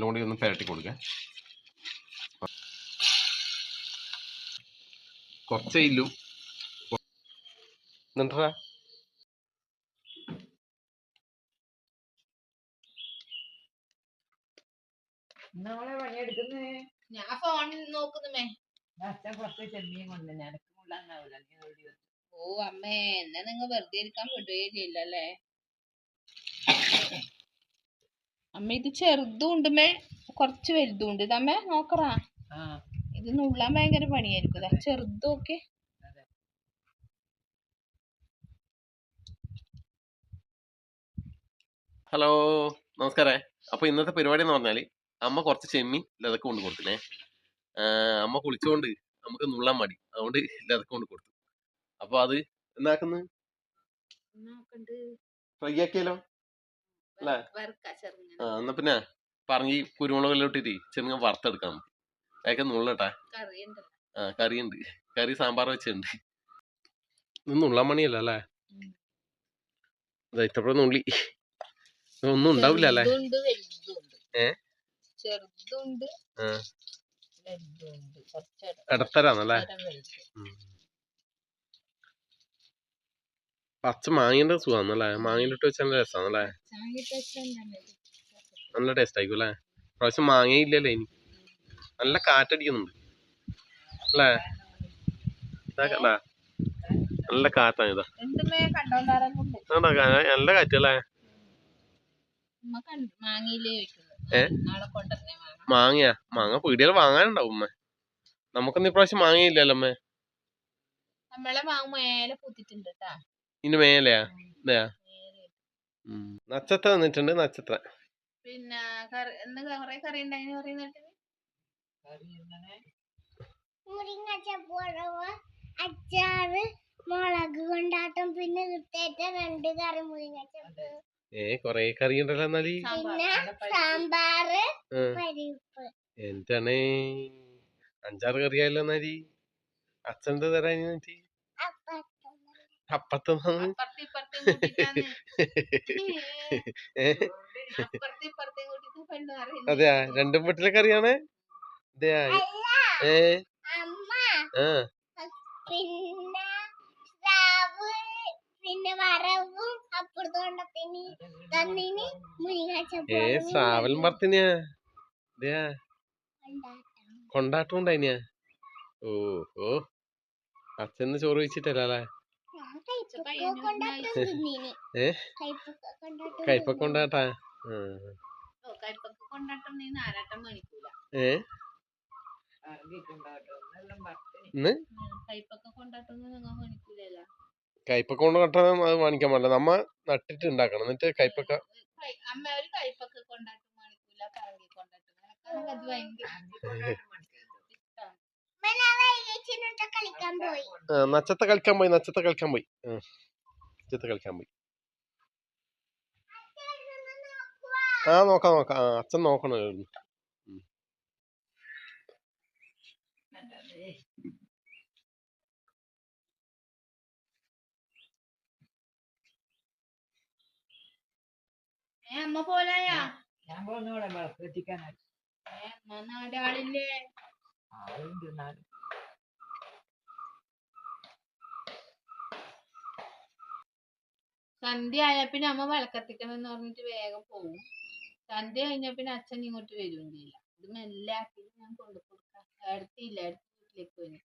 കൂടി ഒന്ന് പുരട്ടി കൊടുക്കുക കുറച്ചേ ഇല്ലു. പണിയെടുക്കുന്നേ? ഞാൻ ഫോൺ ഓ അമ്മേ എന്നെ നിങ്ങൾ വെറുതെ ഇരിക്കാൻ വിടുകയില്ലല്ലേ അമ്മ ഇത് ചെറുതും ഉണ്ടുമേ കുറച്ച് വലുതും ഉണ്ട്. ഇതമ്മേ നോക്കറാ. ഇത് നുള്ളാൻ ഭയങ്കര പണിയായിരിക്കും. ഇതാ ചെറുതും ഒക്കെ. ഹലോ നമസ്കാരേ. അപ്പൊ ഇന്നത്തെ പരിപാടി എന്ന് പറഞ്ഞാൽ അമ്മ കുറച്ച് ചെമ്മീൻ ലതക്ക് കൊണ്ട് കൊടുത്തിനെ അമ്മ കുളിച്ചുകൊണ്ട് നമുക്ക് നുള്ളാൻ മടി. അതുകൊണ്ട് ലതക്ക് കൊണ്ട് കൊടുത്തു. അപ്പൊ അത് എന്നാക്കുന്നു ഫ്രൈ ആക്കിയാലോ? അല്ലേ? ആ എന്നാ പിന്നെ പറഞ്ഞ് കുരുമുളകെല്ലാം ഇട്ടിട്ട് ചെറുങ്ങ വറുത്തെടുക്കാം അതൊക്കെ നുള്ളട്ടെ. ആ കറിയുണ്ട്. കറി സാമ്പാർ വെച്ചിട്ടുണ്ട്. ഇത് നുള്ളാൻ മണിയല്ല അല്ലേ. ഇതപ്പോഴും നുള്ളി. ഒന്നും ഉണ്ടാവില്ല അല്ലേ ഏ? ഇടത്തരാന്നല്ലേ ഇടത്തരം വലുത്. പച്ച മാങ്ങേന്റെ സുഖാന്നല്ലേ? മാങ്ങയിലിട്ട് വെച്ചാൽ നല്ല രസാന്നല്ലേ. നല്ല ടേസ്റ്റ്. ആയിരിക്കും അല്ലേ പ്രാവശ്യം മാങ്ങയില്ലല്ലേ ഇനി. നല്ല കാറ്റടിക്കുന്നുണ്ട്. അല്ലേ? നല്ല കാറ്റാണ് ഇതാ. നല്ല കാറ്റല്ലേ? ഉമ്മ ഏ? മാങ്ങയാ? മാങ്ങ പീടികൾ വാങ്ങാനുണ്ടാവും അമ്മേ നമുക്കൊന്നും ഇപ്രാവശ്യം മാങ്ങയില്ലല്ലോ അമ്മേ നമ്മളെ മാങ്ങ മേലെ പൂത്തിട്ടുണ്ട് കേട്ടാ ഇനി മേലെയാ? ഇതെയാ നക്ഷത്രം വന്നിട്ടുണ്ട് നക്ഷത്രം. പിന്നെ കറി എന്ന് കൊറേ പറയുന്നിട്ട് അച്ചാറ് മുളക് കൊണ്ടാട്ടം പിന്നെ കിട്ടേറ്റ രണ്ട് കറി ഏ കൊറേ കറി ഉണ്ടല്ലോ എന്നാൽ. പിന്നെ സാമ്പാറ് പരിപ്പ്. എന്താണ്? അഞ്ചാറ് കറിയായല്ലോ എന്നാൽ. അച്ഛന്റെ തരാൻ എന്നിട്ട് അപ്പുറത്തെ അതെയാ രണ്ടും വീട്ടിലൊക്കെ അറിയാണ് അതെയാ ഏ ആ പിന്നെ പിന്നെ വറവും പറത്തിനാ അതെയാ കൊണ്ടാട്ടം ഉണ്ടായിനിയാ ഉണ്ടായിനാ ഓ ഓ അച്ഛന്ന് ചോറ് വെച്ചിട്ടല്ല അല്ലേ ഞാൻ കൈപ്പൊക്കെ പയ്യനും കൊണ്ടാട്ടം ഉണ്ടായി. തിന്നിന് ഏ? കൈപ്പൊക്കെ കയ്പൊക്കെ കൊണ്ടാട്ടാ? ഏ? കൊണ്ട് അത് വാങ്ങിക്കാൻ പാടില്ല. നമ്മ നട്ടിട്ട് ഉണ്ടാക്കണം എന്നിട്ട് കയ്പൊക്ക കൈ- അമ്മ ഒരു കയ്പൊക്കെ കൊണ്ടാട്ടം മേടിക്കൂല. കറങ്ങി കൊണ്ടാട്ടം അത് ഭയങ്കര ഇഷ്ടാണ്. വെച്ചിട്ട് കളിക്കാൻ പോയി ആ, നച്ചത്തെ കളിക്കാൻ പോയി നച്ചത്തെ കളിക്കാൻ പോയി നച്ചത്തെ കളിക്കാൻ പോയി ആ നോക്കാം നോക്കാം ആ അച്ഛൻ നോക്കണമായിരുന്നു അമ്മ പോലായാ ഞാൻ കത്തിക്കാനായി ഏ അമ്മ നാലാളില്ലേ ആളുണ്ട് സന്ധ്യ ആയ പിന്നെ അമ്മ വിളക്കത്തിക്കണം എന്ന് പറഞ്ഞിട്ട് വേഗം പോകും സന്ധ്യ കഴിഞ്ഞ പിന്നെ അച്ഛൻ ഇങ്ങോട്ട് വരും ചെയ്യില്ല ഇത് മെല്ലെ ആക്കിയിട്ട് ഞാൻ കൊണ്ടു കൊടുക്കാം. അടുത്തില്ല അടുത്ത വീട്ടിലേക്ക് വരും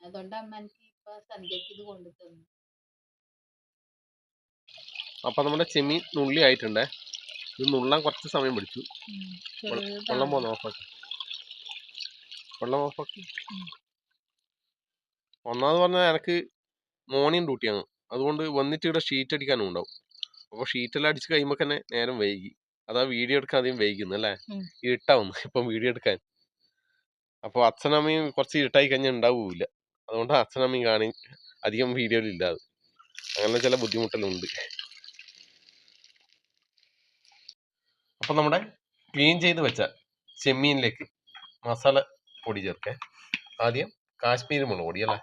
അതുകൊണ്ട് അമ്മ എനിക്ക് ഇപ്പൊ സന്ധ്യക്ക് ഇത് കൊണ്ടു തന്നു. അപ്പൊ നമ്മുടെ ചെമ്മീൻ നുള്ളി ആയിട്ടുണ്ടേ ഇത് നുള്ളാൻ കുറച്ച് സമയം പിടിച്ചു. വെള്ളം പോന്നോ? ഓഫാക്കി വെള്ളം ഓഫാക്കി ഒന്നാമത് പറഞ്ഞാൽ എനിക്ക് മോർണിംഗ് ഡ്യൂട്ടിയാണ് അതുകൊണ്ട് വന്നിട്ട് ഇവിടെ ഷീറ്റ് അടിക്കാനും ഉണ്ടാവും. അപ്പോൾ ഷീറ്റെല്ലാം അടിച്ച് കഴിയുമ്പോൾ തന്നെ നേരം വൈകി. അതാ വീഡിയോ എടുക്കാൻ അധികം വൈകുന്നു അല്ലേ. ഇരുട്ടാവുന്നു. ഇപ്പം വീഡിയോ എടുക്കാൻ. അപ്പോൾ അച്ഛനമ്മയും കുറച്ച് ഇരുട്ടായി കഴിഞ്ഞാൽ ഉണ്ടാവൂല അതുകൊണ്ട് അച്ഛനമ്മയും കാണി അധികം വീഡിയോയിൽ ഇല്ലാതെ. അങ്ങനെ ചില ബുദ്ധിമുട്ടെല്ലാം അപ്പം നമ്മുടെ ക്ലീൻ ചെയ്ത് വെച്ച ചെമ്മീനിലേക്ക് മസാല പൊടി ചേർക്കേ. ആദ്യം കാശ്മീരി മുളക് പൊടി അല്ലേ?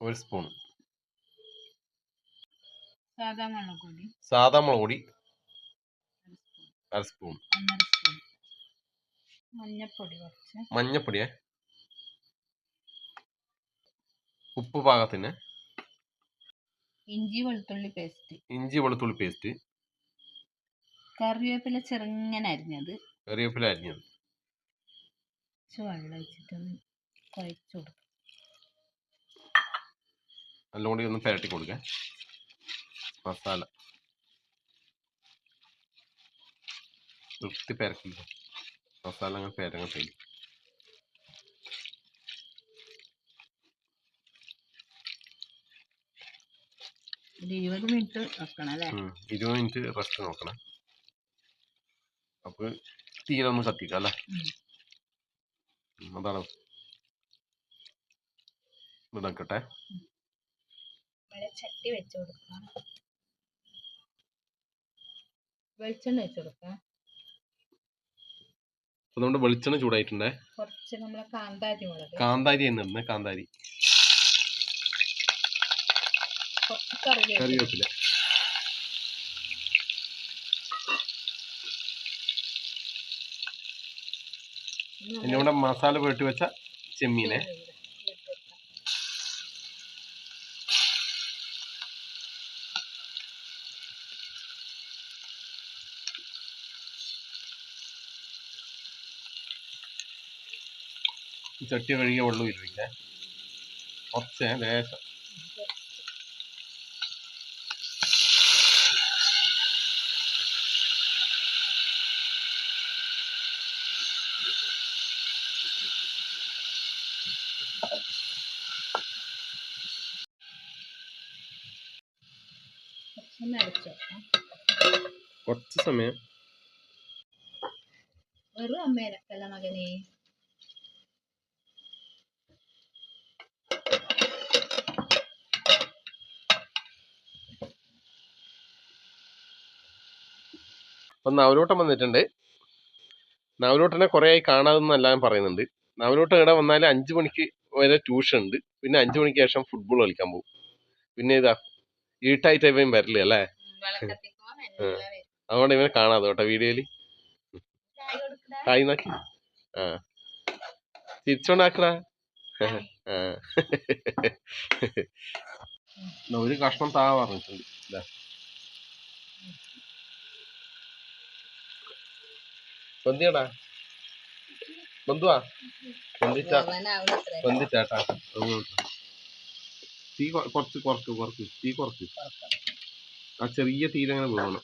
ഒരു സ്പൂൺ സാധാ മുളക് പൊടി. അര സ്പൂൺ മഞ്ഞപ്പൊടി കുറച്ച്. മഞ്ഞപ്പൊടിയെ? ഉപ്പ് പാകത്തിന്. ഇഞ്ചി വെളുത്തുള്ളി പേസ്റ്റ് ഇഞ്ചി വെളുത്തുള്ളി പേസ്റ്റ് കറിവേപ്പില ചെറുങ്ങനെ അരിഞ്ഞത് കറിവേപ്പില അരിഞ്ഞത്. വെള്ളം ഒഴിച്ചിട്ടൊന്ന് കുഴച്ച് കൊടുക്കും. നല്ലോണം ഒന്ന് പുരട്ടി കൊടുക്കാം. മസാല. വൃത്തി പെരക്കി മസാല അങ്ങനെ പേരങ്ങ് ചെയ്യും ഇരുപത് മിനിറ്റ് വെക്കണം അല്ലേ? ഇരുപത് മിനിറ്റ് റെസ്റ്റ് നോക്കണം. അപ്പൊ തീരൊന്ന് കത്തിക്കാം അല്ലേ ഉം. ഉം, അതാണ് ഇടക്കട്ടെ ചട്ടി വെച്ച് കൊടുക്കാം വെളിച്ചെണ്ണ വെച്ച് കൊടുക്കാം അപ്പൊ നമ്മുടെ വെളിച്ചെണ്ണ ചൂടായിട്ടുണ്ടേ കുറച്ച് നമ്മളെ കാന്താരി മുളക് കാന്താരി കാന്താരി കുറച്ച് കറിവേപ്പില പിന്നെ ഇവിടെ മസാല പുരട്ടി വെച്ച ചെമ്മീനെ. ചട്ടി കഴുകിയ വെള്ളം ഇരുവില്ലേ കുറച്ച് ലേശം. വെക്കാം കുറച്ച് സമയം. വെറും അമ്മേരക്കല്ല മകനെ? അപ്പൊ നവലോട്ടം വന്നിട്ടുണ്ട്. നവലോട്ടനെ കുറെ ആയി കാണാതെന്ന് എല്ലാവരും പറയുന്നുണ്ട്. നവലോട്ടം ഇവിടെ വന്നാൽ അഞ്ചു മണിക്ക് വരെ ട്യൂഷൻ ഉണ്ട് പിന്നെ അഞ്ചു മണിക്ക് ശേഷം ഫുട്ബോൾ കളിക്കാൻ പോകും. പിന്നെ ഇതാ ഈട്ടായിട്ട് ഇവൻ വരില്ല അല്ലേ. അതുകൊണ്ട് ഇവനെ കാണാതെ കേട്ടോ വീഡിയോയിൽ. ഹായ് നാക്കി ആ. തിരിച്ചോണ്ടാക്കടാ. ഒരു കഷ്ണം താ പറഞ്ഞിട്ടുണ്ട്. പൊന്തിയടാ. പൊന്തുവാ? ബന്ധുവാ പൊന്തിച്ചാട്ടാ. തീ കൊറച്ച് കുറച്ച് കുറക്ക് കുറക്ക്. തീ കുറക്ക്. ആ ചെറിയ തീരങ്ങനെ അങ്ങനെ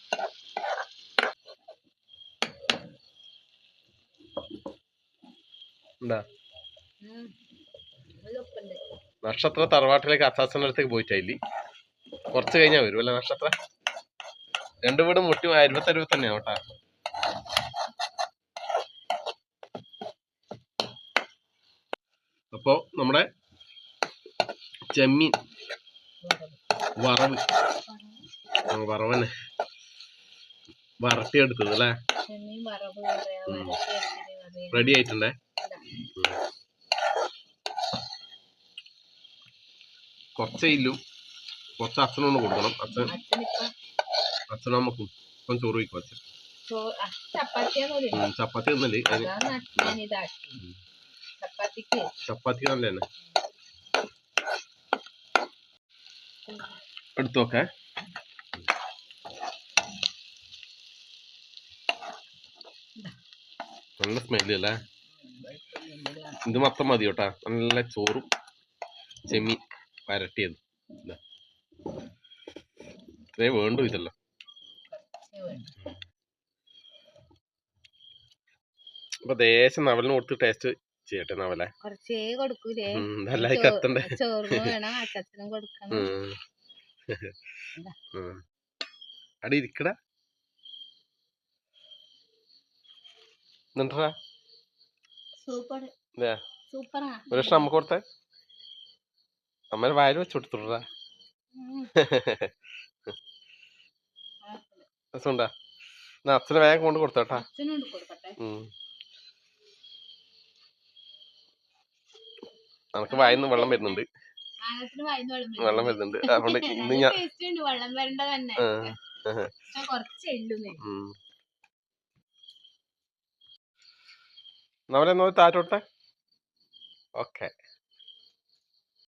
എന്താ ഉപ്പുണ്ട്. നക്ഷത്ര തറവാട്ടിലേക്ക് അസാസിന്റെ അടുത്തേക്ക് പോയിട്ടായില്ലേ കുറച്ച് കഴിഞ്ഞാ വരും അല്ലെ നക്ഷത്ര? രണ്ടു വീടും മുട്ടി അരുപത്തി അരുപത്തി തന്നെയാ കേട്ടാ. അപ്പോ നമ്മുടെ ചെമ്മീൻ വറവ്. വറവന്നെ. അല്ലേ? വരട്ടി എടുത്തിട്ട് പറയാ റെഡി ആയിട്ടുണ്ടേ. കുറച്ചേ ഇല്ലു. കുറച്ച് അച്ഛനൊന്ന് കൊടുക്കണം. അച്ഛൻ അച്ഛനും അമ്മക്കും ഇപ്പം ചോറ് വയ്ക്കും അച്ഛൻ. ചപ്പാത്തി ഒന്നല്ലേ ചപ്പാത്തി നല്ല തന്നെ എടുത്തു നല്ല സ്മെല്ല് അല്ലേ? ഇത് മൊത്തം മതി കേട്ടാ. നല്ല ചോറും ചെമ്മി വരട്ടിയത് ഇതാ. ഇത്രേ വേണ്ടു ഇതല്ല. അപ്പൊ ദേശം നവലിന് കൊടുത്ത് ടേസ്റ്റ് ചെയ്യട്ടെ നവലെ? കുറച്ചേ കൊടുക്കൂലേ. കത്തണ്ടേ? ചോറിന് വേണം അച്ഛനും കൊടുക്കണം. ഇരിക്കടാ. എന്നിട്ടാ സൂപ്പർ. ഇതാ സൂപ്പറാ. ഒരു ലക്ഷം നമുക്ക് കൊടുത്തേ. അമ്മേനെ വായിൽ വെച്ച് കൊടുത്തുടാ. രസമുണ്ടാ? എന്നാ അച്ഛനെ വേഗം കൊണ്ട് കൊടുത്തോട്ടാ. അച്ഛനോട് കൊടുക്കട്ടെ. ഉം. വായിന്ന് വെള്ളം വരുന്നുണ്ട്. സാധനത്തിന് വായിന്ന് വെള്ളം വെള്ളം വരുന്നുണ്ട്. അതുകൊണ്ട് ഇന്ന് ഞാൻ ടേസ്റ്റ് ഉണ്ട്. വെള്ളം വരണ്ട തന്നെ ആ, പക്ഷെ കുറച്ച് എള്ളുന്നേ ഉം. എന്നാ പോലെ താറ്റോട്ടെ ഓക്കെ.